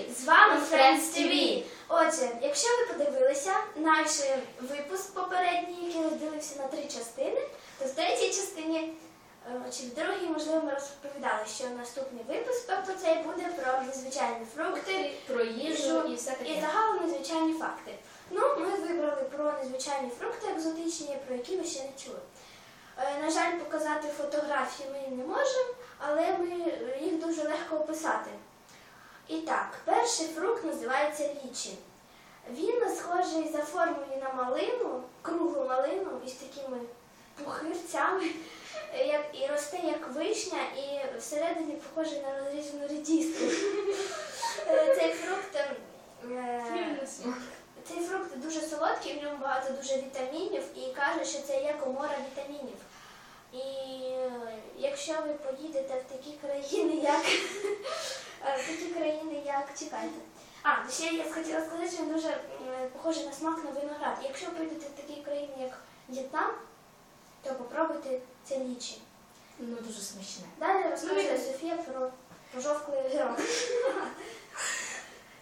Привіт! З вами Friends TV. Отже, якщо ви подивилися наш випуск попередній, який розділився на три частини, то в третій частині, е, чи в другій, можливо, ми розповідали, що наступний випуск, тобто цей буде про незвичайні фрукти Про їжу і все і загалом незвичайні факти. Ну, ми вибрали про незвичайні фрукти екзотичні, про які ви ще не чули. Е, На жаль, показати фотографії ми не можемо, але ми їх дуже легко описати. І так, перший фрукт називається лічі. Він схожий за формою на малину, круглу малину із такими пухирцями, як, і росте як вишня, і всередині похожий на розрізану редіску. Е, Цей фрукт. е, цей фрукт дуже солодкий, в ньому багато дуже вітамінів і каже, що це є комора вітамінів. І е, якщо ви поїдете в такі країни, як е, в такі країни, як чекайте. А, ще я хотіла сказати, що він дуже м, похожий на смак на виноград. Якщо ви поїдете в такі країни, як В'єтнам, то попробуйте це лічі. Ну дуже смачне. Далі розкаже Ну, Софія про пожовклий огірок.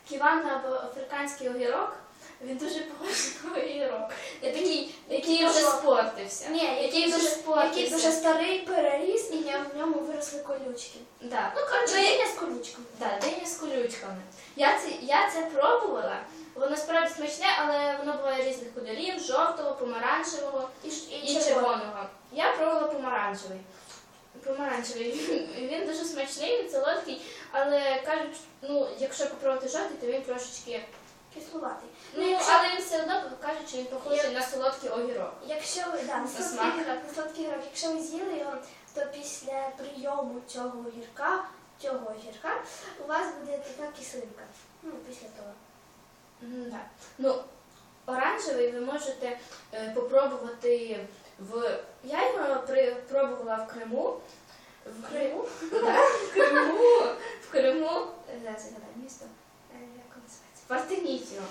Ківан або африканський огірок, він дуже похожий на. Я такий, який вже спортився. Ні, який дуже, який дуже старий переріс, і в ньому виросли колючки. Да. Ну, коротше, Ну, диня з колючками. Да, диня з колючками. Я це, я це пробувала. Воно справді смачне, але воно буває різних кольорів: жовтого, помаранчевого І, ш- і червоного. Я пробувала помаранчевий. Помаранчевий. Він дуже смачний, він солодкий, але кажуть, ну, якщо попробувати жовтий, то він трошечки. Кислуватий. Ну, якщо- але він все одно кажуть, що він похожий на солодкий огірок. Якщо ви да, на сладкий смак. на сладкий гірок, якщо ви з'їли його, то після прийому цього огірка, цього огірка, у вас буде така кислинка. Ну, після того. Да. Ну, оранжевий ви можете е, попробувати в. Я його при... пробувала в Криму. В Криму? В Криму. В Криму. Зараз я згадаю місто. Е, Як воно називається? Партенітіо.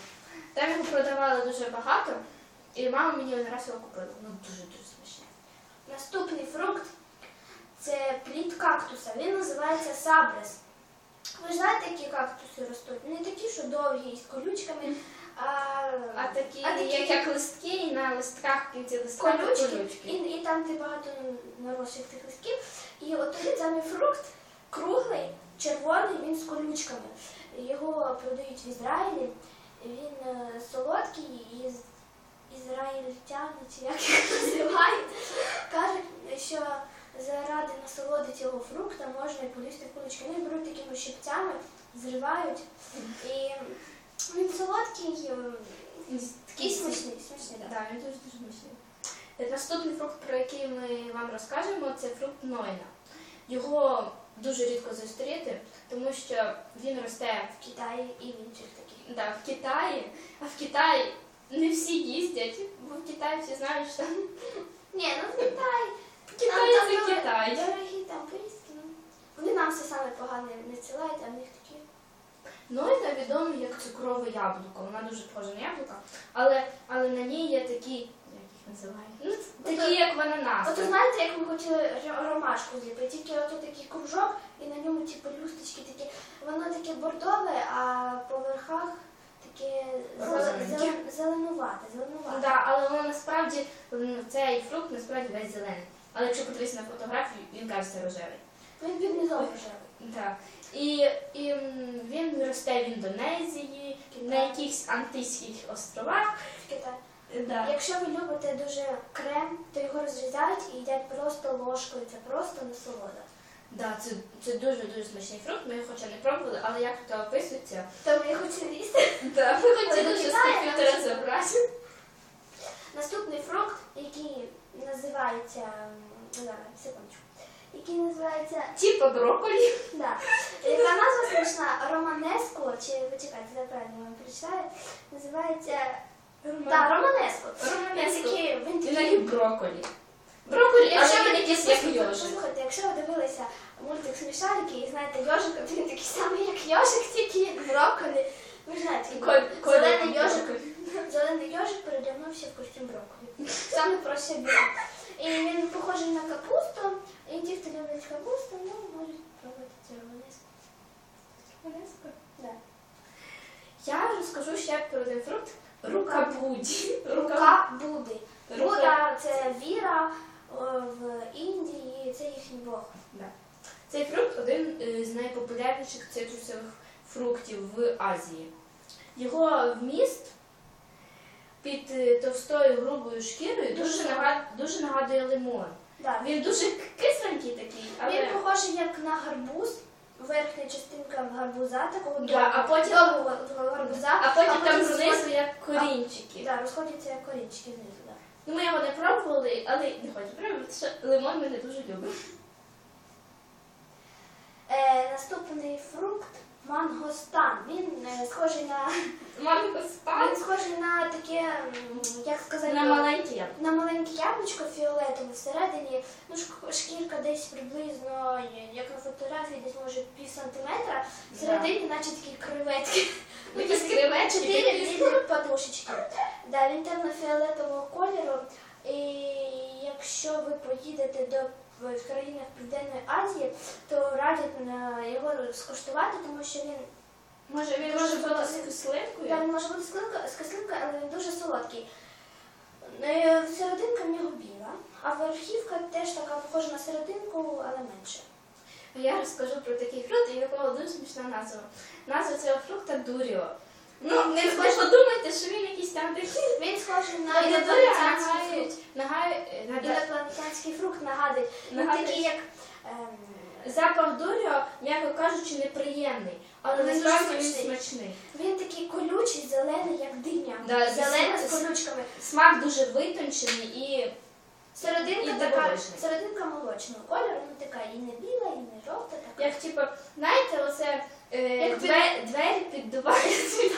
Там його продавали дуже багато, і мама мені один раз його купила. Ну дуже-дуже смачне. Наступний фрукт це плід кактуса. Він називається сабрес. Ви ж знаєте, які кактуси ростуть? Не такі, що довгі і з колючками, а, А такі, А такі- як, як листки, і на листках кінці листка колючки, колючки. І, і там де багато наросших тих листків. І от той самий фрукт круглий, червоний, він з колючками. Його продають в Ізраїлі. Він е, солодкий і з- ізраїльтяни, чи як їх називають, кажуть, що заради насолоди цього фрукта можна і полізти в колючки. Вони беруть такими щипцями, зривають. І він солодкий, такий смачний, смачний. да. Так, він дуже дуже смачний. Наступний фрукт, про який ми вам розкажемо, це фрукт Нойна. Його дуже рідко зустріти, тому що він росте В Китаї і в інших таких. да, в Китаї, а в Китаї не всі їздять, бо в Китаї всі знають, що Ні, ну в Китаї. Китай це дорогі- Китай. Дорогі там поїздки. ну. Вони нам все саме погане не цілають, а в них такі. Нойна відома як цукрове яблуко. Вона дуже схожа на яблуко, але, але на ній є такі, називають? Ну, такі, як в ананасах. От ви знаєте, як ми хотіли ро- ромашку зліпити, тільки ото такий кружок, і на ньому ті пелюсточки такі. Воно таке бордове, а по верхах таке Розовеньке. зелен- зеленувате, зеленувате. Да, але воно насправді м, цей фрукт насправді весь зелений. Але якщо подивитися на фотографію, він кажеться рожевий. Він під низом рожевий. Так. І, і м, він росте в Індонезії, на якихось антильських островах. в Китаї. Да. Якщо ви любите дуже крем, то його розрізають і їдять просто ложкою. Це просто насолода. Да, це, це дуже дуже смачний фрукт. Ми його хоча не пробували, але як тут описується. То ми хотіли їсти. Да, ми хотіли щось комп'ютера забрати. Наступний фрукт, який називається зараз, секундочку, який називається Типа брокколі. да, яка назва смішна Романеско, чи ви чекайте, я правильно вам прочитаю, називається да, Романеско. Романеско. Він такий, як брокколі. Брокколі, Якщо ви він як послухайте, йожик. послухайте, якщо ви дивилися мультик Смішарики і знаєте йожика, то він такий самий, як йожик, тільки як брокколі. Ви ж знаєте, Коль- зелений йожик, брокколі. зелений йожик передягнувся в костюм брокколі. Саме про себе. І він похожий на капусту, і ті, хто люблять капусту, ну, можуть пробувати це романеску. Романеско? Да. розкажу ще про один фрукт. Рука Буди. Рука- Буда це віра в Індії, це їхній Бог. Да. Цей фрукт один е, з найпопулярніших цитрусових фруктів в Азії. Його вміст під е, товстою грубою шкірою дуже, нагад... дуже нагадує лимон. Да. Він дуже кисленький такий, але Він похожий як на гарбуз. Верхня частинка гарбуза, такого Да, а потім- довгого гарбуза, а потім там знизу- як корінчики. Да, розходяться як корінчики знизу. Да. Ну, ми його не пробували, але не хочу пробувати, що лимон ми не дуже любимо. Е, мангостан. Він е, схожий на Манго він схожий на таке, м, як сказати, на маленький. на маленьке яблучко фіолетове всередині, ну шк- шкірка десь приблизно, е, як на фотографії, десь може пів сантиметра, всередині, наче такі креветки. Ну, якісь креветки Чотири такі. подушечки. Да, він темно-фіолетового кольору. І якщо ви поїдете до в країнах Південної Азії, то радять е, його скуштувати, тому що він Може, він може бути з кислинкою? Да, він може бути з кислинкою- але він дуже солодкий. Е, Серединка в нього біла, а верхівка теж така похожа на серединку, але менше. Я розкажу про такий фрукт, і якого дуже смішна назва. Назва цього фрукта дуріо. Ну, не Він ви подумайте, що він якийсь там такий. Він схожий на інопланетянський фрукт. Інопланетянський фрукт нагадує. Він Нагадує. такий, як ем, запах дуріо, м'яко кажучи, неприємний, але Він насправді він смачний. смачний. він такий колючий, зелений, як диня. Да, Зелений з- з колючками. Смак дуже витончений і Серединка І така, дивовижний. серединка молочного кольору, ну така і не біла, і не жовта, така. як типу, знаєте, оце е, піддувають.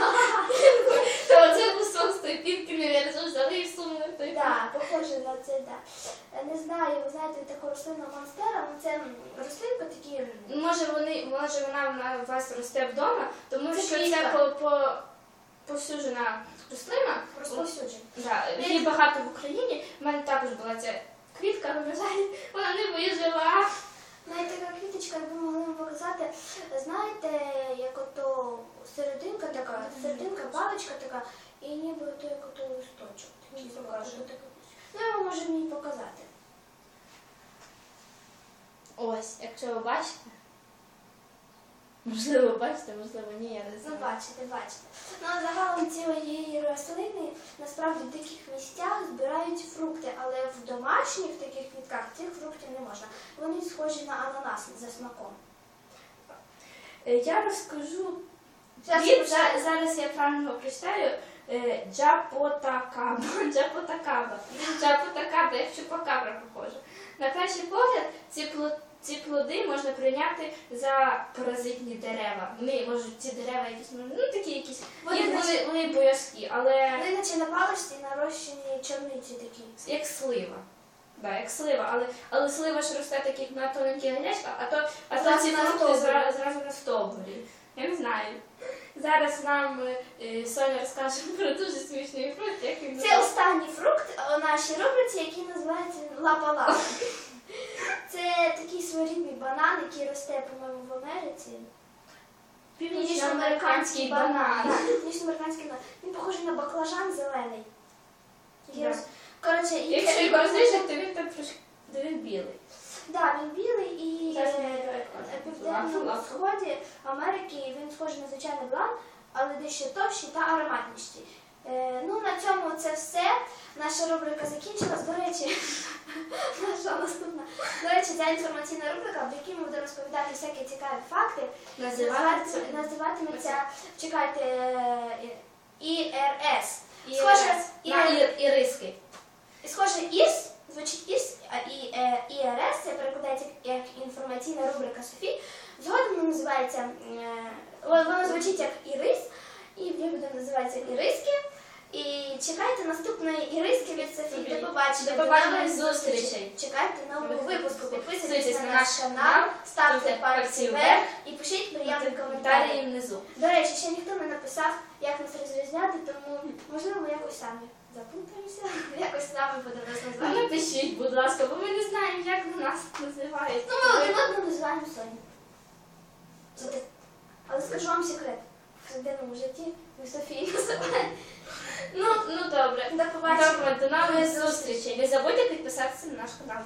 То оце кусок з тої півки, не взяли і всунули в той Да, похоже на це. Е, Не знаю, ви знаєте таку рослину монстера, ну це рослинка такі. Може вони, може вона на вас росте вдома, тому що це по, по повсюджена рослина. Розповсюджена. Да, її багато в Україні. У мене також була ця квітка, вона не вижила. Знаєте, така квіточка, як ви могли вам показати, знаєте, як ото серединка така, серединка, паличка така, і ніби ото як ото листочок. такий, така. Ну, я вам можу мені показати. Ось, якщо ви бачите. Можливо, бачите, можливо, ні, я не Ну, знаю. бачите, бачите. Ну, а загалом цієї рослини насправді в диких місцях збирають фрукти, але в домашніх таких квітках цих фруктів не можна. Вони схожі на ананас за смаком. Е, Я розкажу. Зараз я за- зараз я правильно прочитаю. е, Джапотакаба. Джапотакаба. Джапотакаба, як чупакабра похоже. На перший погляд, ці, пло- ці плоди можна прийняти за паразитні дерева. Вони можуть ці дерева якісь, ну ну, такі якісь. Вони Вони, наче- вони, вони боязкі, але Вони наче на паличці нарощені чорниці такі. як слива. Да, як слива, але, але слива ж росте таких на тоненьких гречках, а то, а то Зразу ці на фрукти стовбурі. зра- зразу на стовбурі. Я не знаю. Зараз нам е, Соня розкаже про дуже смішний фрукт, як він Це називається. останній фрукт у нашій рубриці, який називається лапа-лапа. Це такий своєрідний банан, який росте, по-моєму, в Америці. Північноамериканський банан. Північноамериканський банан. Він похожий на баклажан зелений. Який Да. Коротше, і Якщо і його баклажан- то він так трошки то він білий. Да, він білий і Зараз е, південному сході Америки він схожий на звичайний блан, але дещо товщий та ароматніший. Е, ну, на цьому це все. Наша рубрика закінчилась. До речі, наша наступна. До речі, ця інформаційна рубрика, в якій ми будемо розповідати всякі цікаві факти, Називається називатиметься, чекайте, е, ІРС. Схоже, на іриски. Схоже, ІРС, звучить ІРС, а і е, ІРС, це перекладається як інформаційна рубрика Софі. Згодом воно називається, воно звучить як Ірис, і буде називатися Іриски. І чекайте наступної Іриски від Софі. До побачення. До побачення, нових зустрічей. Чекайте нового випуску. Підписуйтесь на наш канал, ставте пальці вверх і пишіть приємні коментарі. Внизу. До речі, ще ніхто не написав, як нас розрізняти, тому можливо ми якось самі заплутаємося, якось самі будемо нас назвати. напишіть, будь ласка, бо ми не знаємо, як нас називають. Ну, ми один одного називаємо Соня. Але скажу вам секрет. В житті ми Софії називаємо. Ну, ну добре. До побачення. До нових зустрічей. Не забудьте підписатися на наш канал.